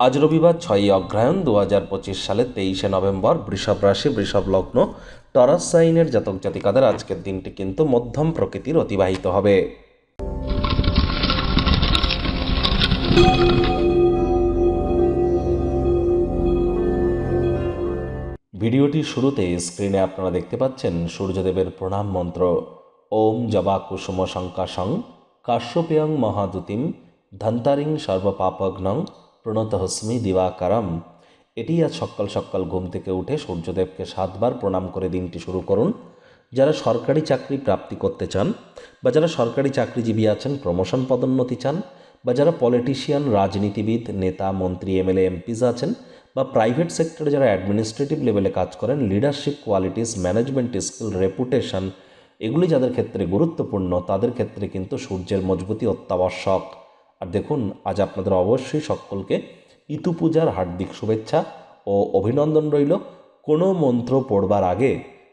আজ রবিবার ছয়ই অগ্রহায়ণ দু হাজার পঁচিশ সালের তেইশে নভেম্বর বৃষভ রাশি, বৃষভ লগ্ন, টরাস সাইনের জাতক জাতিকাদের আজকের দিনটি কিন্তু মধ্যম প্রকৃতির অতিবাহিত হবে। ভিডিওটির শুরুতে স্ক্রিনে আপনারা দেখতে পাচ্ছেন সূর্যদেবের প্রণাম মন্ত্র। ওম জবা কুসুম শঙ্কাশং, কাশ্যপেয়ং মহাদুতিম, ধন্তারিং সর্বপাপগ্নং প্রণত হস্মি দিবাকারম। এটি আজ সকাল সকাল ঘুম থেকে উঠে সূর্যদেবকে সাতবার প্রণাম করে দিনটি শুরু করুন। যারা সরকারি চাকরি প্রাপ্তি করতে চান বা যারা সরকারি চাকরিজীবী আছেন, প্রমোশন পদোন্নতি চান বা যারা পলিটিশিয়ান, রাজনীতিবিদ, নেতা, মন্ত্রী, এমএলএ এমপিজ আছেন বা প্রাইভেট সেক্টরে যারা অ্যাডমিনিস্ট্রেটিভ লেভেলে কাজ করেন, leadership qualities, management skill, reputation, এগুলি যাদের ক্ষেত্রে গুরুত্বপূর্ণ, তাদের ক্ষেত্রে কিন্তু সূর্যের মজবুতি অত্যাবশ্যক। আর দেখুন, আজ আপনাদের অবশ্যই সকলকে ইতু পূজার হার্দিক শুভেচ্ছা ও অভিনন্দন রইল। কোনো মন্ত্র পড়বার আগে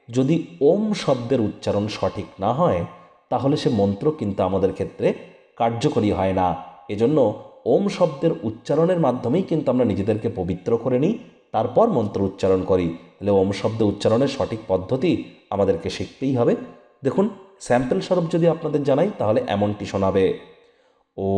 যদি ওম শব্দের উচ্চারণ সঠিক না হয়, তাহলে সে মন্ত্র কিন্তু আমাদের ক্ষেত্রে কার্যকরী হয় না। এজন্য ওম শব্দের উচ্চারণের মাধ্যমেই কিন্তু আমরা নিজেদেরকে পবিত্র করে নিই, তারপর মন্ত্র উচ্চারণ করি। তাহলে ওম শব্দ উচ্চারণের সঠিক পদ্ধতি আমাদেরকে শিখতেই হবে। দেখুন, স্যাম্পল স্বরূপ যদি আপনাদের জানাই, তাহলে এমনটি শোনাবে। ও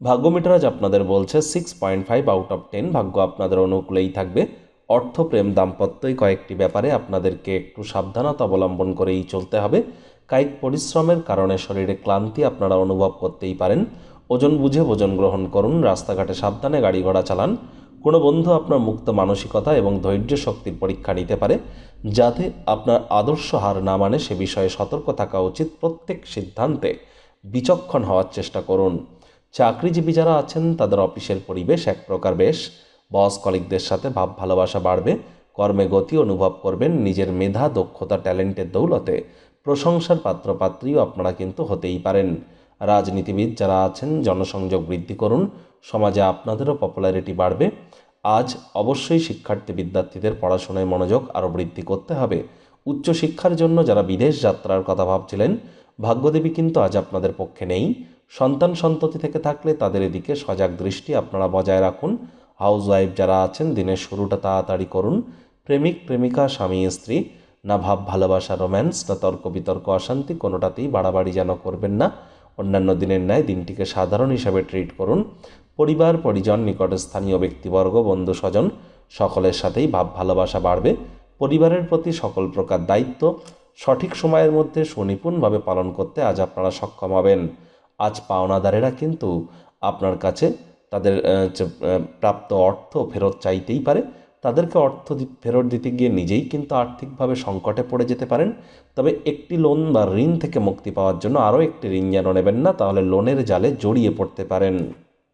ভাগ্য মিটার আজ আপনাদের বলছে six point five out of ten ভাগ্য আপনাদের অনুকূলেই থাকবে। অর্থ প্রেম দাম্পত্যই কয়েকটি ব্যাপারে আপনাদেরকে একটু সাবধানতা অবলম্বন করেই চলতে হবে। কায়িক পরিশ্রমের কারণে শরীরে ক্লান্তি আপনারা অনুভব করতেই পারেন। ওজন বুঝে ভোজন গ্রহণ করুন। রাস্তাঘাটে সাবধানে গাড়ি ঘোড়া চালান। কোনো বন্ধু আপনার মুক্ত মানসিকতা এবং ধৈর্য শক্তির পরীক্ষা নিতে পারে, যাতে আপনার আদর্শ হার না মানে সে বিষয়ে সতর্ক থাকা উচিত প্রত্যেক সিদ্ধান্তে। বিচক্ষণ হওয়ার চেষ্টা করুন। চাকরিজীবী যারা আছেন, তাদের অফিসের পরিবেশ এক প্রকার বেশ। বস কলিকদের সাথে ভাব ভালোবাসা বাড়বে, কর্মে গতি অনুভব করবেন, নিজের মেধা, দক্ষতা, ট্যালেন্টের দৌলতে। প্রশংসার পাত্রপাত্রীও আপনারা কিন্তু হতেই পারেন। রাজনীতিবিদ যারা আছেন, জনসংযোগ বৃদ্ধি করুন সমাজে আপনাদেরও পপুলারিটি বাড়বে। আজ অবশ্যই শিক্ষার্থী বিদ্যার্থীদের পড়াশোনায় মনোযোগ আরও বৃদ্ধি করতে হবে। উচ্চশিক্ষার জন্য যারা বিদেশ যাত্রার কথা ভাবছিলেন, ভাগ্যদেবী কিন্তু আজ আপনাদের পক্ষে নেই। সন্তান সন্ততি থেকে থাকলে তাদের এদিকে সজাগ দৃষ্টি আপনারা বজায় রাখুন। হাউস ওয়াইফ যারা আছেন, দিনের শুরুটা তাড়াতাড়ি করুন। প্রেমিক, প্রেমিকা, স্বামী, স্ত্রী, না ভাব, ভালোবাসা রোম্যান্স না তর্ক বিতর্ক, অশান্তি, কোনোটাতেই বাড়াবাড়ি যেন করবেন না। অন্যান্য দিনের ন্যায় দিনটিকে সাধারণ হিসাবে ট্রিট করুন। পরিবার, পরিজন, নিকট স্থানীয় ব্যক্তিবর্গ, বন্ধু, স্বজন, সকলের সাথেই ভাব ভালোবাসা বাড়বে। পরিবারের প্রতি সকল প্রকার দায়িত্ব সঠিক সময়ের মধ্যে সুনিপুণভাবে পালন করতে আজ আপনারা সক্ষম হবেন। আজ পাওনাদারেরা কিন্তু আপনার কাছে তাদের প্রাপ্ত অর্থ ফেরত চাইতেই পারে। তাদেরকে অর্থ ফেরত দিতে গিয়ে নিজেই কিন্তু আর্থিকভাবে সংকটে পড়ে যেতে পারেন। তবে একটি লোন বা ঋণ থেকে মুক্তি পাওয়ার জন্য আরও একটি ঋণ যেন নেবেন না, তাহলে লোনের জালে জড়িয়ে পড়তে পারেন।